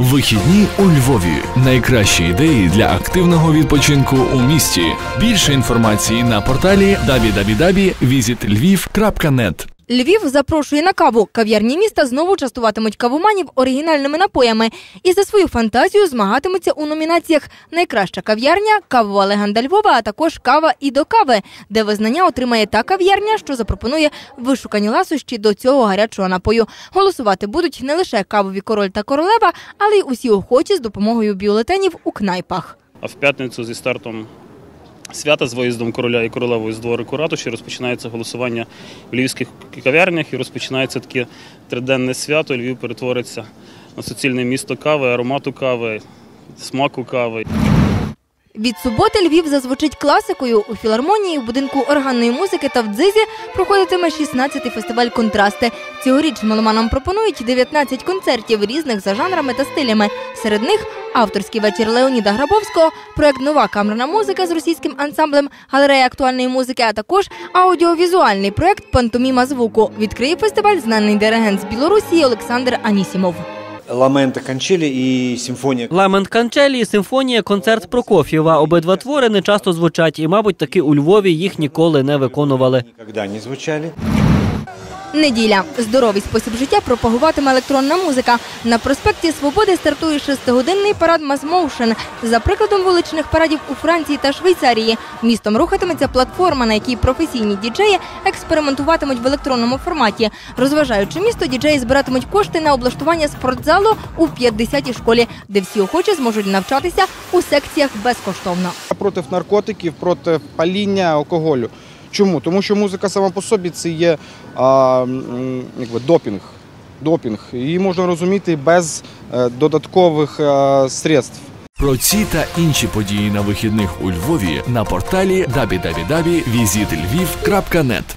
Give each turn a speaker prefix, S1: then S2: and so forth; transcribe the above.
S1: Вихідні у Львові. Найкращі ідеї для активного відпочинку у місті. Більше інформації на порталі www.visitlviv.net
S2: Львів запрошує на каву. Кав'ярні міста знову частуватимуть кавоманів оригінальними напоями і за свою фантазію змагатимуться у номінаціях Найкраща кав'ярня, кавова легенда Львова, а також кава і до кави, де визнання отримає та кав'ярня, що запропонує вишукані ласощі до цього гарячого напою. Голосувати будуть не лише кавові король та королева, але й усі охочі з допомогою бюлетенів у кнайпах.
S3: А в п'ятницю зі стартом свята з виїздом короля і королевою з дворику ратуші розпочинається голосування в львівських кав'ярнях і розпочинається таке триденне свято. Львів перетвориться на суцільне місто кави, аромату кави, смаку кави.
S2: Від суботи Львів зазвучить класикою. У філармонії, в будинку органної музики та в дзизі проходитиме 16-й фестиваль Контрасти. Цьогоріч меломанам пропонують 19 концертів різних за жанрами та стилями. Серед них авторський вечір Леоніда Грабовського, проект Нова камерна музика з російським ансамблем Галерея актуальної музики, а також аудіовізуальний проект Пантоміма звуку. Відкриє фестиваль знаний диригент з Білорусі Олександр Анісімов.
S4: Ламенто Канчелі і симфонія.
S5: Ламент Канчелі і симфонія концерт Прокоф'єва. Обидва твори не часто звучать, і, мабуть, таки у Львові їх ніколи не виконували.
S4: Ніколи не звучали.
S2: Неділя. Здоровий спосіб життя пропагуватиме електронна музика. На проспекті Свободи стартує шестигодинний парад Масмоушен. За прикладом вуличних парадів у Франції та Швейцарії. Містом рухатиметься платформа, на якій професійні діджеї експериментуватимуть в електронному форматі. Розважаючи місто, діджеї збиратимуть кошти на облаштування спортзалу у 50-й школі, де всі охочі зможуть навчатися у секціях безкоштовно.
S6: проти наркотиків, проти паління, алкоголю. Чому? Тому що музика сама по собі це є а, якби, допінг. Допінг. Її можна розуміти без е, додаткових е, средств.
S1: Про ці та інші події на вихідних у Львові на порталі www.visitlviv.net